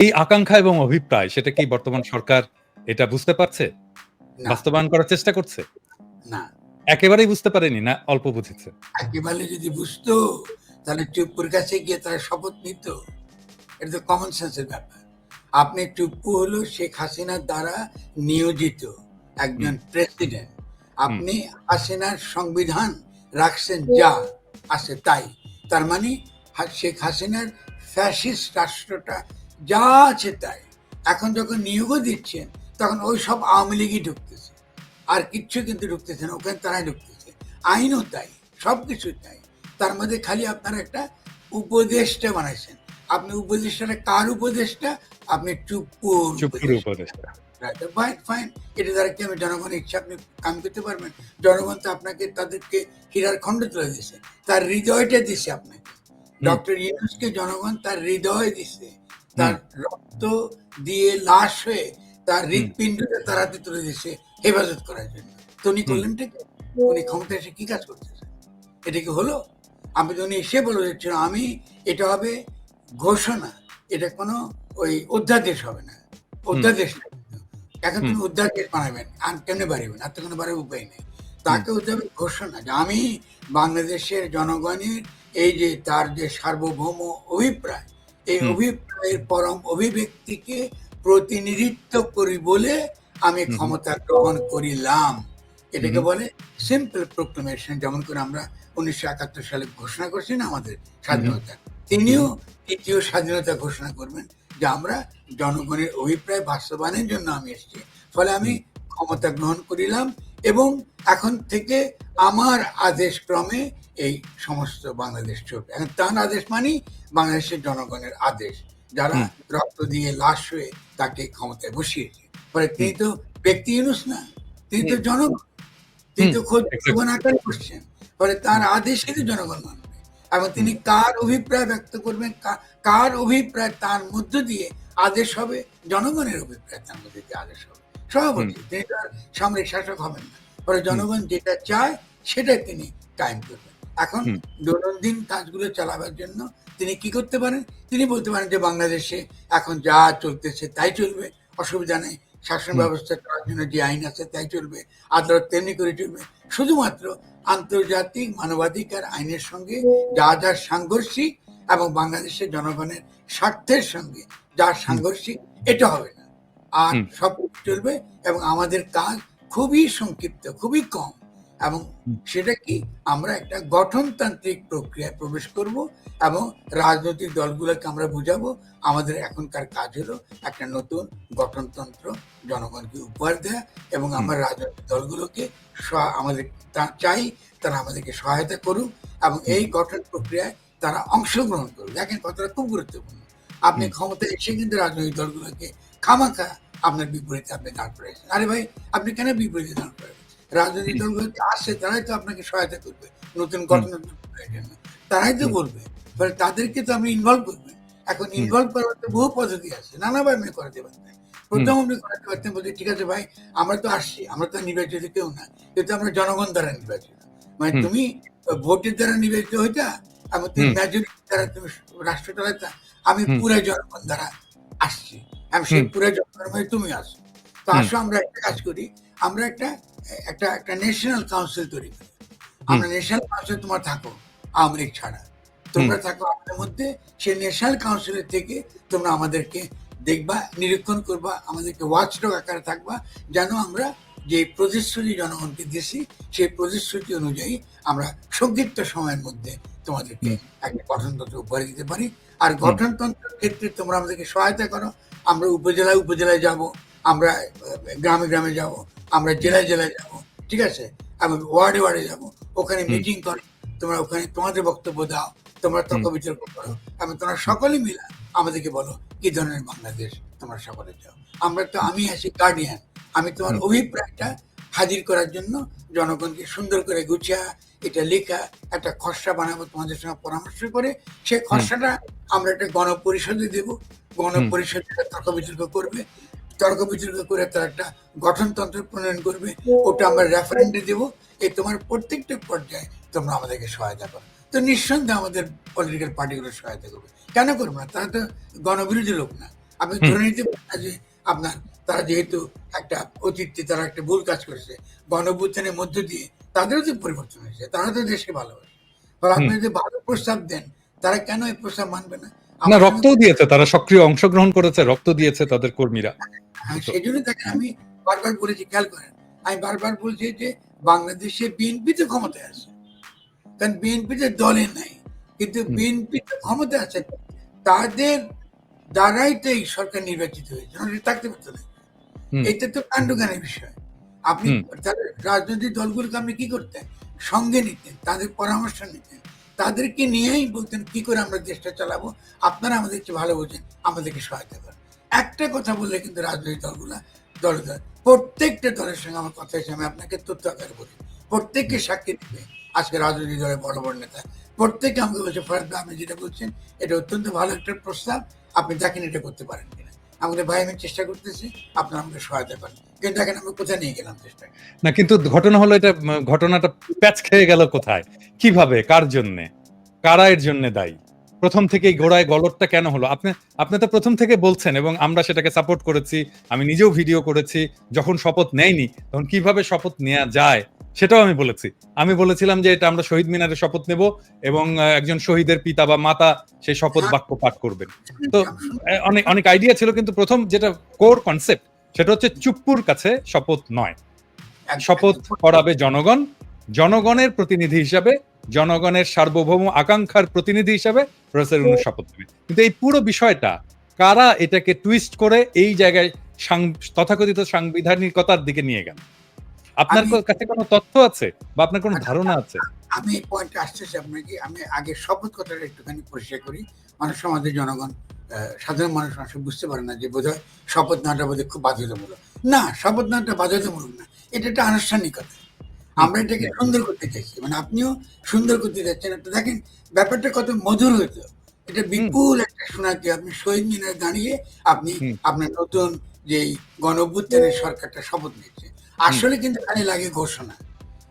এই আকাঙ্ক্ষা এবং অভিপ্রায় সেটা কি বর্তমান সরকার এটা বুঝতে পারছে? বাস্তবায়ন করার চেষ্টা করছে? না। একেবারেই বুঝতে পারেনি না অল্প বুঝেছে? একেবারে যদি বুঝতো তাহলে চুপ্পুর কাছে গিয়ে তারা শপথ নিত। এটা তো কমন সেন্সের ব্যাপার। আপনি চুপ্পু হলো শেখ হাসিনার দ্বারা নিয়োজিত একজন প্রেসিডেন্ট আপনি হাসিনার সংবিধান রাখছেন যা আছে তাই। তার মানে শেখ হাসিনার ফ্যাসিস্ট রাষ্ট্রটা যা আছে তাই। এখন যখন নিয়োগও দিচ্ছেন তখন ওই সব আওয়ামী লীগই ঢুকতেছে। আর কিচ্ছু কিন্তু ঢুকতেছে না ওখানে তারাই ঢুকতেছে। আইনও তাই সব কিছু তাই। তার মধ্যে খালি আপনারা একটা উপদেশটা বানাইছেন। আপনি উপদেশটা কার উপদেশটা আপনি চুপুর উপদেষ্টা। ফাইন ফাইন এটা দ্বারা কি আমি জনগণের ইচ্ছা আপনি কাম করতে পারবেন? জনগণ তো আপনাকে তাদেরকে হীরার খণ্ড তুলে দিছে তার হৃদয়টা দিছে আপনাকে। ডক্টর ইউনুসকে জনগণ তার হৃদয় দিছে। তার রক্ত দিয়ে লাশ হয়ে তার হৃৎপিণ্ডটা তার হাতে তুলে দিছে হেফাজত করার জন্য। তো উনি করলেন ঠিক। উনি ক্ষমতা এসে কি কাজ করতেছেন এটা কি হলো? আমি তো উনি এসে বলে দিচ্ছিল আমি এটা হবে ঘোষণা। এটা কোনো ওই অধ্যাদেশ হবে না। অধ্যাদেশ এখন তুমি অধ্যাদেশ বানাবেন। আর কেমনে বাড়িবেন আর তো কোনো বাড়ার উপায় নেই। তাকে হতে হবে ঘোষণা। যে আমি বাংলাদেশের জনগণের এই যে তার যে সার্বভৌম অভিপ্রায় এই অভিপ্রায়ের পরম অভিব্যক্তিকে প্রতিনিধিত্ব করি বলে আমি ক্ষমতা গ্রহণ করিলাম। এটাকে বলে সিম্পল প্রোক্লেমেশন যেমন করে আমরা উনিশশো একাত্তর সালে ঘোষণা করছি না আমাদের স্বাধীনতা? তিনিও তৃতীয় স্বাধীনতা ঘোষণা করবেন যে আমরা জনগণের অভিপ্রায় বাস্তবায়নের জন্য আমি এসেছি। ফলে আমি ক্ষমতা গ্রহণ করিলাম এবং এখন থেকে আমার আদেশ ক্রমে এই সমস্ত বাংলাদেশ চলবে। এখন তার আদেশ মানেই বাংলাদেশের জনগণের আদেশ যারা রক্ত দিয়ে লাশ হয়ে তাকে ক্ষমতায় বসিয়েছে। ফলে তিনি তো ব্যক্তি ইউনুস না তিনি তো জনগণ তিনি তো খোঁজ. জীবন আকারে করছেন। ফলে তার আদেশে তো জনগণ মানবে। এবং তিনি কার অভিপ্রায় ব্যক্ত করবেন কার অভিপ্রায় তার মধ্য দিয়ে আদেশ হবে জনগণের অভিপ্রায় তার মধ্যে দিয়ে আদেশ হবে। সভাপতি তিনি তো আর সামরিক শাসক হবেন না। ফলে জনগণ যেটা চায় সেটা তিনি কায়েম করবেন। এখন। দৈনন্দিন কাজগুলো চালাবার জন্য তিনি কি করতে পারেন? তিনি বলতে পারেন যে বাংলাদেশে এখন যা চলতেছে তাই চলবে অসুবিধা নেই। শাসন ব্যবস্থা করার জন্য যে আইন আছে তাই চলবে আদালত তেমনি করে চলবে। শুধুমাত্র আন্তর্জাতিক মানবাধিকার আইনের সঙ্গে যা যা সাংঘর্ষিক এবং বাংলাদেশের জনগণের স্বার্থের সঙ্গে যা সাংঘর্ষিক এটা হবে না। আর সব চলবে এবং আমাদের কাজ খুবই সংক্ষিপ্ত খুবই কম। এবং। সেটা কি? আমরা একটা গঠনতান্ত্রিক প্রক্রিয়ায় প্রবেশ করব এবং রাজনৈতিক দলগুলোকে আমরা বুঝাবো আমাদের এখনকার কাজ হলো একটা নতুন গঠনতন্ত্র জনগণকে উপহার দেয়া এবং আমরা রাজনৈতিক দলগুলোকে আমাদের চাই তারা আমাদেরকে সহায়তা করুক এবং এই গঠন প্রক্রিয়ায় তারা অংশগ্রহণ করুক। দেখেন কথাটা খুব গুরুত্বপূর্ণ। আপনি ক্ষমতায় এসে কিন্তু রাজনৈতিক দলগুলোকে খামাখা আপনার বিপরীতে আপনি দাঁড় করেছেন আরে ভাই আপনি কেন বিপরীতে দাঁড় করেছেন রাজনৈতিক দলগুলো আসছে তারাই তো আপনাকে সহায়তা করবে। নতুন জন্য। তারাই তো বলবে। ফলে তাদেরকে তো আপনি ইনভলভ করবেন এখন ইনভলভ করার তো বহু পদ্ধতি আছে। নানাভাবে করাতে পারতেন প্রথম আপনি করাতে পারতেন বলতে ঠিক আছে ভাই আমরা তো আসছি। আমরা তো নির্বাচিত কেউ না। কিন্তু আমরা জনগণ দ্বারা নির্বাচিত। মানে তুমি ভোটের দ্বারা নির্বাচিত হইতা এবং তুমি মেজরিটি দ্বারা তুমি রাষ্ট্র চালাইতা। আমি পুরো জনগণ দ্বারা আসছি। এবং সেই পুরো জনগণের মধ্যে তুমি আসো তো আসো আমরা একটা কাজ করি। আমরা একটা একটা একটা ন্যাশনাল কাউন্সিল তৈরি করি। আমরা ন্যাশনাল কাউন্সিল তোমার থাকো আওয়ামী লীগ ছাড়া। তোমরা থাকো আমাদের মধ্যে সেই ন্যাশনাল কাউন্সিলের থেকে তোমরা আমাদেরকে দেখবা নিরীক্ষণ করবা আমাদেরকে ওয়াচডগ আকারে থাকবা যেন আমরা যে প্রতিশ্রুতি জনগণকে দিয়েছি সেই প্রতিশ্রুতি অনুযায়ী আমরা সংক্ষিপ্ত সময়ের মধ্যে তোমাদেরকে একটা গঠনতন্ত্র উপহার দিতে পারি। আর গঠনতন্ত্রের ক্ষেত্রে তোমরা আমাদেরকে সহায়তা করো। আমরা উপজেলায় উপজেলায় যাব আমরা গ্রামে গ্রামে যাব আমরা জেলায় জেলায় যাব ঠিক আছে? এবং ওয়ার্ডে ওয়ার্ডে যাব ওখানে মিটিং করো তোমরা ওখানে তোমাদের বক্তব্য দাও তোমরা তর্ক বিতর্ক করো। এবং তোমরা সকলে মিলে আমাদেরকে বলো কি ধরনের বাংলাদেশ তোমরা সকলে চাও? আমরা তো আমি আছি গার্ডিয়ান আমি তোমার অভিপ্রায়টা হাজির করার জন্য জনগণকে সুন্দর করে গুছিয়া এটা লেখা একটা খসড়া বানাবো তোমাদের সঙ্গে পরামর্শ করে সেই খসড়াটা আমরা একটা গণপরিষদে দেব। গণপরিষদ তর্ক বিতর্ক করবে তর্ক বিতর্ক করে তার একটা গঠনতন্ত্র প্রণয়ন করবে ওটা আমরা রেফারেন্ডে দেবো। এই তোমার প্রত্যেকটা পর্যায়ে তোমরা আমাদেরকে সহায়তা করো। তো নিঃসন্দেহে আমাদের পলিটিক্যাল পার্টিগুলো সহায়তা করবে। কেন করব না? তারা তো গণবিরোধী লোক না। আপনি ধরে নিতে পারেন না যে আপনার তারা যেহেতু একটা অতীতে তারা একটা ভুল কাজ করেছে গণভ্যুত্থানের মধ্য দিয়ে তাদেরও তো পরিবর্তন হয়েছে তারা তো দেশকে ভালোবাসে। আপনি। যদি ভালো প্রস্তাব দেন তারা কেন এই প্রস্তাব মানবে না? না রক্তও দিয়েছে তারা সক্রিয় অংশগ্রহণ করেছে রক্ত দিয়েছে তাদের কর্মীরা। হ্যাঁ, সেই জন্য দেখেন আমি বারবার বলেছি খেয়াল করেন আমি বারবার বলছি যে বাংলাদেশে বিএনপি তো ক্ষমতায় আছে। কারণ বিএনপি তো দলে নাই কিন্তু। বিএনপি তো ক্ষমতায় আছে। তাদের দ্বারাই তো এই সরকার নির্বাচিত হয়েছে থাকতে পারতো না। এটা তো কাণ্ডজ্ঞানের বিষয়। আপনি রাজনৈতিক দলগুলোকে আপনি কি করতেন? সঙ্গে নিতেন তাদের পরামর্শ নিতেন। তাদেরকে নিয়েই বলতেন, কি করে আমরা দেশটা চালাবো? আপনারা আমাদের চেয়ে ভালো বোঝেন, আমাদেরকে সহায়তা করেন। একটা কথা বললে কিন্তু রাজনৈতিক দলগুলা দল দল, প্রত্যেকটা দলের সঙ্গে আমার কথা হয়েছে, আমি আপনাকে তথ্য আকারে বলি। প্রত্যেককে সাক্ষী দিবে, আজকে রাজনৈতিক দলের বড় বড় নেতা। প্রত্যেকে আমাকে বলছে ফরাদ আপনি যেটা বলছেন, এটা অত্যন্ত ভালো একটা প্রস্তাব, আপনি দেখেন এটা করতে পারেন কিনা। আমাদের ভাই, আমি চেষ্টা করতেছি, আপনারা আমাকে সহায়তা করেন। দেখেন আমি কোথায় নিয়ে গেলাম চেষ্টা না কিন্তু ঘটনা হলো এটা ঘটনাটা প্যাচ খেয়ে গেল কোথায়? কীভাবে? কার জন্যে? কারা এর জন্য দায়ী? প্রথম থেকেই ঘোড়ায় গলতটা কেন হলো? আপনি আপনি তো প্রথম থেকে বলছেন এবং আমরা সেটাকে সাপোর্ট করেছি আমি নিজেও ভিডিও করেছি যখন শপথ নেয়নি তখন কীভাবে শপথ নেওয়া যায় সেটাও আমি বলেছি। আমি বলেছিলাম যে এটা আমরা শহীদ মিনারে শপথ নেব এবং একজন শহীদের পিতা বা মাতা সেই শপথ বাক্য পাঠ করবেন। তো অনেক অনেক আইডিয়া ছিল কিন্তু প্রথম যেটা কোর কনসেপ্ট সেটা হচ্ছে চুপ্পুর কাছে শপথ নয়। শপথ করাবে জনগণ জনগণের প্রতিনিধি হিসাবে জনগণের সার্বভৌম আকাঙ্ক্ষার প্রতিনিধি হিসাবে প্রফেসর ইউনূস শপথ নেবে। কিন্তু এই পুরো বিষয়টা কারা এটাকে টুইস্ট করে এই জায়গায় তথাকথিত সাংবিধানিকতার দিকে নিয়ে গেল? আপনার কাছে কোনো তথ্য আছে? বা আপনার কোনো ধারণা আছে? আমি এই পয়েন্টে আসতেছি আপনাকে আমি আগে শপথ কথাটা একটুখানি পরিষ্কার করি মানুষ সমাজের জনগণ। সাধারণ মানুষ মানুষ বুঝতে পারে না যে বোধহয় শপথ নেওয়াটা বোধহয় খুব বাধ্যতামূলক। না শপথ নেওয়াটা বাধ্যতামূলক না এটা একটা আনুষ্ঠানিকতা। আমরা এটাকে সুন্দর করতে চাইছি। মানে আপনিও সুন্দর করতে চাচ্ছেন। একটা দেখেন ব্যাপারটা কত মধুর হতো এটা বিপুল একটা শোনাতে আপনি শহীদ মিনারে দাঁড়িয়ে আপনি আপনার নতুন যে গণ সরকারটা শপথ নিচ্ছে আসলে কিন্তু খালি লাগে ঘোষণা।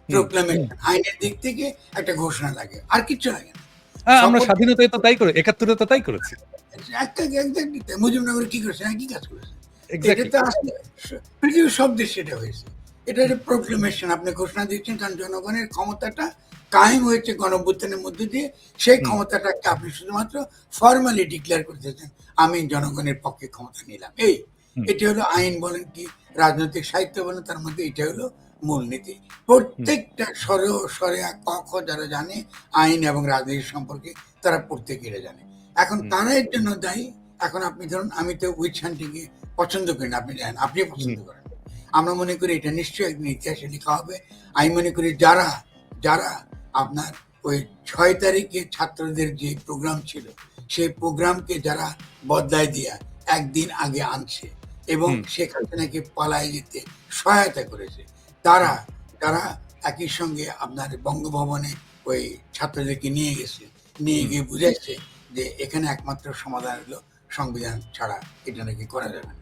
প্রোক্লামেশন আইনের দিক থেকে একটা ঘোষণা লাগে। আর কিচ্ছু লাগে না। হ্যাঁ, আমরা স্বাধীনতায় তো তাই করে একাত্তরে তো তাই করেছি। মুজিবনগর কি করেছে? একই কাজ করেছে? পৃথিবীর সব দেশে এটা হয়েছে। এটা একটা প্রোক্লেমেশন আপনি ঘোষণা দিচ্ছেন কারণ জনগণের ক্ষমতাটা কায়েম হয়েছে গণভ্যুত্থানের মধ্যে দিয়ে। সেই ক্ষমতাটাকে আপনি শুধুমাত্র ফর্মালি ডিক্লেয়ার করতেছেন আমি জনগণের পক্ষে ক্ষমতা নিলাম। এই। এটি হলো আইন বলেন কি রাজনৈতিক সাহিত্য বলেন তার মধ্যে এটা হলো মূলনীতি। প্রত্যেকটা স্বর স্বরে ক খ যারা জানে আইন এবং রাজনীতি সম্পর্কে তারা প্রত্যেকে এটা জানে। এখন। তারা এর জন্য দায়ী। এখন আপনি ধরুন আমি তো উইচ হান্টিংকে পছন্দ করি না আপনি জানেন আপনিও পছন্দ করেন। আমরা মনে করি এটা নিশ্চয়ই একদিন ইতিহাসে লেখা হবে। আমি মনে করি যারা যারা আপনার ওই ছয় তারিখে ছাত্রদের যে প্রোগ্রাম ছিল সেই প্রোগ্রামকে যারা বদলায় দিয়া একদিন আগে আনছে এবং। শেখ হাসিনাকে পালায় যেতে সহায়তা করেছে তারা তারা একই সঙ্গে আপনার বঙ্গভবনে ওই ছাত্রদেরকে নিয়ে গেছে নিয়ে গিয়ে বুঝাইছে যে এখানে একমাত্র সমাধান হলো সংবিধান ছাড়া এটা নাকি করা যাবে না।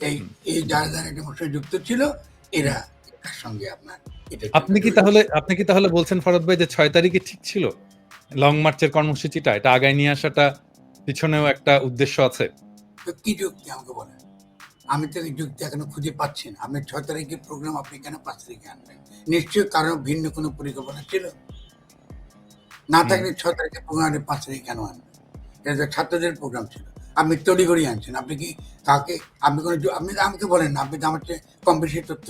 এই এই যারা যারা এটা যুক্ত ছিল এরা এটার সঙ্গে আপনার আপনি কি তাহলে আপনি কি তাহলে বলছেন ফরদ ভাই যে ছয় তারিখে ঠিক ছিল? লং মার্চের কর্মসূচিটা এটা আগায় নিয়ে আসাটা পিছনেও একটা উদ্দেশ্য আছে। কি যুক্তি আমাকে বলেন? আমি তো যুক্তি এখনও খুঁজে পাচ্ছি না। আপনি ছয় তারিখের প্রোগ্রাম আপনি কেন পাঁচ তারিখে আনবেন? নিশ্চয়ই কারও ভিন্ন কোনো পরিকল্পনা ছিল? না থাকলে ছয় তারিখে প্রোগ্রাম পাঁচ তারিখে কেন আনবেন? ছাত্রদের প্রোগ্রাম ছিল। আপনি তড়িঘড়ি আনছেন আপনি কি কাকে আপনি কোনো আপনি আমাকে বলেন না আপনি তো আমার চেয়ে কম বেশি তথ্য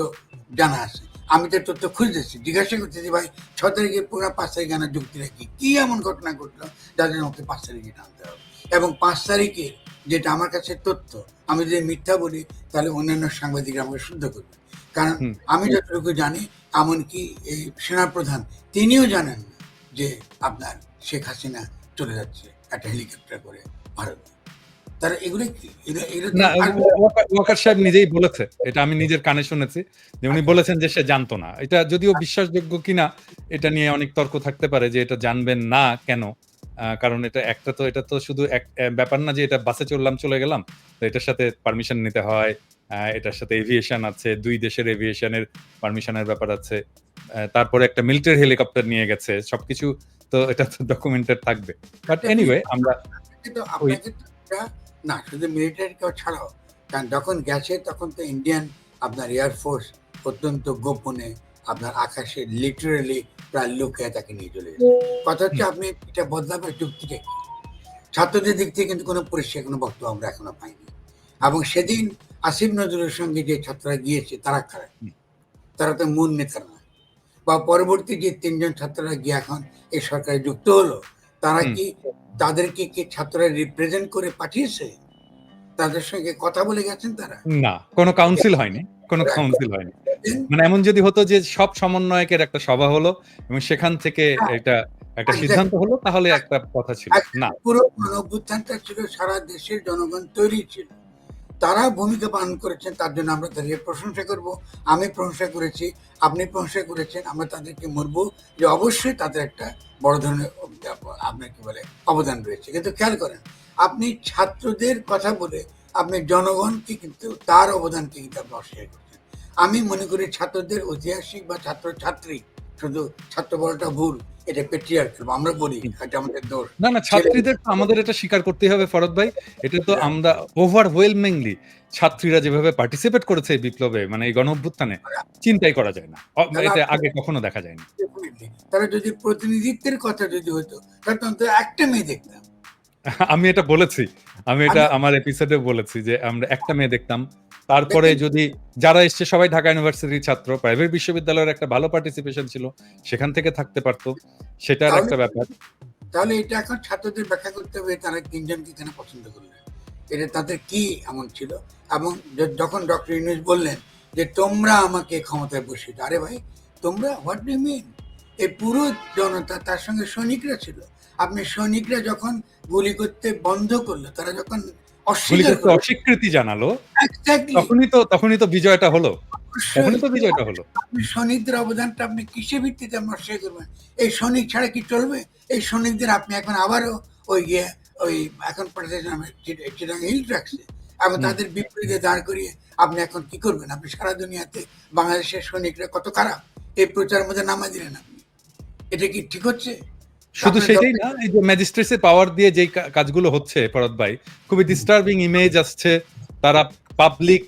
জানা আছে। আমি তো তথ্য খুঁজতেছি জিজ্ঞাসা করতেছি ভাই ছ তারিখে প্রোগ্রাম পাঁচ তারিখে আনার যুক্তি কি কি এমন ঘটনা ঘটলো যাদের আমাকে পাঁচ তারিখে আনতে হবে? এবং পাঁচ তারিখে যেটা আমার কাছে তথ্য আমি যদি মিথ্যা বলি তাহলে অন্যান্য সাংবাদিকরা আমাকে শুদ্ধ করবে। কারণ আমি যতটুকু জানি এমনকি এই সেনাপ্রধান তিনিও জানেন না যে আপনার শেখ হাসিনা চলে যাচ্ছে। একটা হেলিকপ্টার করে ভারতে। তারা এগুলো না ওয়াকার- সাহেব নিজেই বলেছে এটা আমি নিজের কানে শুনেছি যে উনি বলেছেন যে সে জানতো না। এটা যদিও বিশ্বাসযোগ্য কিনা এটা নিয়ে অনেক তর্ক থাকতে পারে যে এটা জানবেন না কেন। কারণ এটা একটা তো এটা তো শুধু এক ব্যাপার না যে এটা বাসে চললাম চলে গেলাম তো এটার সাথে পারমিশন নিতে হয় আহ, এটার সাথে এভিয়েশন আছে দুই দেশের এভিয়েশনের পারমিশনের ব্যাপার আছে তারপরে একটা মিলিটারি হেলিকপ্টার নিয়ে গেছে সবকিছু তো এটা তো ডকুমেন্টেড থাকবে। বাট এনিওয়ে আমরা না শুধু মিলিটারি কেউ ছাড়াও। কারণ যখন গেছে তখন তো ইন্ডিয়ান আপনার এয়ারফোর্স অত্যন্ত গোপনে আপনার আকাশে লিটারেলি প্রায় লুকিয়ে তাকে নিয়ে চলে গেছে। কথা হচ্ছে আপনি এটা বদলাবেন যুক্তিটা ছাত্রদের দিক থেকে কিন্তু কোনো পরিষ্কার কোনো বক্তব্য আমরা এখনও পাইনি। এবং সেদিন আসিফ নজরুলের সঙ্গে যে ছাত্ররা গিয়েছে তারা কারা? হুম। তারা তো মূল নেতারা না। বা পরবর্তী যে তিনজন ছাত্ররা গিয়ে এখন এই সরকারে যুক্ত হলো তারা কি তাদেরকে কি ছাত্ররা রিপ্রেজেন্ট করে পাঠিয়েছে? তাদের সঙ্গে কথা বলে গেছেন তারা? না কোনো কাউন্সিল হয়নি কোনো কাউন্সিল হয়নি। মানে এমন যদি হতো যে সব সমন্বয়কের একটা সভা হলো এবং সেখান থেকে এটা একটা সিদ্ধান্ত হলো তাহলে একটা কথা ছিল। না। পুরো অভ্যুত্থানটা ছিল সারা দেশের জনগণ তৈরি ছিল। তারা ভূমিকা পালন করেছেন, তার জন্য আমরা তাদেরকে প্রশংসা করব। আমি প্রশংসা করেছি, আপনি প্রশংসা করেছেন, আমরা তাদেরকে মরবো যে অবশ্যই তাদের একটা বড় ধরনের আপনার কি বলে অবদান রয়েছে। কিন্তু খেয়াল করেন, আপনি ছাত্রদের কথা বলে আপনি জনগণকে কিন্তু তার অবদানকে কিন্তু আপনি অস্বীকার করছেন। আমি মনে করি ছাত্রদের ঐতিহাসিক বা ছাত্র ছাত্রী শুধু ছাত্র বলাটা ভুল এটা আমরা বলি এটা আমাদের দোষ। না না ছাত্রীদের আমাদের এটা স্বীকার করতে হবে ফরদ ভাই। এটা তো আমরা ওভারওয়েলমিংলি ছাত্রীরা যেভাবে পার্টিসিপেট করেছে এই বিপ্লবে মানে এই গণ অভ্যুত্থানে চিন্তাই করা যায় না। এটা আগে কখনো দেখা যায়নি. তারা যদি প্রতিনিধিত্বের কথা যদি হতো তাহলে তো একটা মেয়ে দেখতাম। আমি এটা বলেছি। আমি এটা আমার এপিসোডে বলেছি যে আমরা একটা মেয়ে দেখতাম তারপরে যদি যারা এসছে সবাই ঢাকা ইউনিভার্সিটির ছাত্র। প্রাইভেট বিশ্ববিদ্যালয়ের একটা ভালো পার্টিসিপেশন ছিল সেখান থেকে থাকতে পারতো। সেটার একটা ব্যাপার। তাহলে এটা এখন ছাত্রদের ব্যাখ্যা করতে হবে তারা তিনজনকে কেন পছন্দ করলেন? এটা তাদের কি এমন ছিল? এবং যখন ডক্টর ইউনুস বললেন যে তোমরা আমাকে ক্ষমতায় বসিয়ে আরে ভাই তোমরা হোয়াট ডু মিন এই পুরো জনতা তার সঙ্গে সৈনিকরা ছিল। আপনি সৈনিকরা যখন গুলি করতে বন্ধ করল তারা যখন গুলি করতে অস্বীকৃতি জানালো। তখনই তো তখনই তো বিজয়টা হলো। তখনই তো বিজয়টা হলো। সৈনিকদের অবদানটা আপনি কিসের ভিত্তিতে আপনি অস্বীকার করবেন? এই সৈনিক ছাড়া কি চলবে? এই সৈনিকদের আপনি এখন আবারও ওই গিয়ে ওই এখন চিটাং হিল রাখছে এবং তাদের বিপরীতে দাঁড় করিয়ে আপনি এখন কি করবেন? আপনি সারা দুনিয়াতে বাংলাদেশের সৈনিকরা কত খারাপ? এই প্রচার মধ্যে নামা দিলেন আপনি। এটা কি ঠিক হচ্ছে? শুধু সেটাই না এই যে ম্যাজিস্ট্রেটসের পাওয়ার দিয়ে কা- কাজগুলো হচ্ছে ফরদ ভাই খুবই ডিস্টার্বিং ইমেজ আসছে। তারা পাবলিক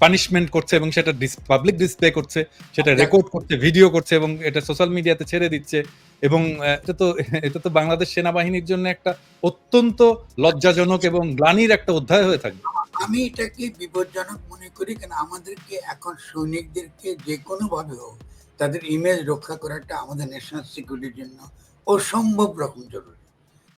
পানিশমেন্ট করছে এবং সেটা পাবলিক ডিসপ্লে করছে সেটা আচ্ছা। রেকর্ড করছে ভিডিও করছে এবং এটা সোশ্যাল মিডিয়াতে ছেড়ে দিচ্ছে এবং এটা তো এটা তো বাংলাদেশ সেনাবাহিনীর জন্য একটা অত্যন্ত লজ্জাজনক এবং গ্লানির একটা অধ্যায় হয়ে থাকবে আমি এটাকে বিপজ্জনক মনে করি কেন আমাদেরকে এখন সৈনিকদেরকে যে কোনো ভাবে হোক তাদের ইমেজ রক্ষা করাটা আমাদের ন্যাশনাল সিকিউরিটির জন্য অসম্ভব রকম জরুরি।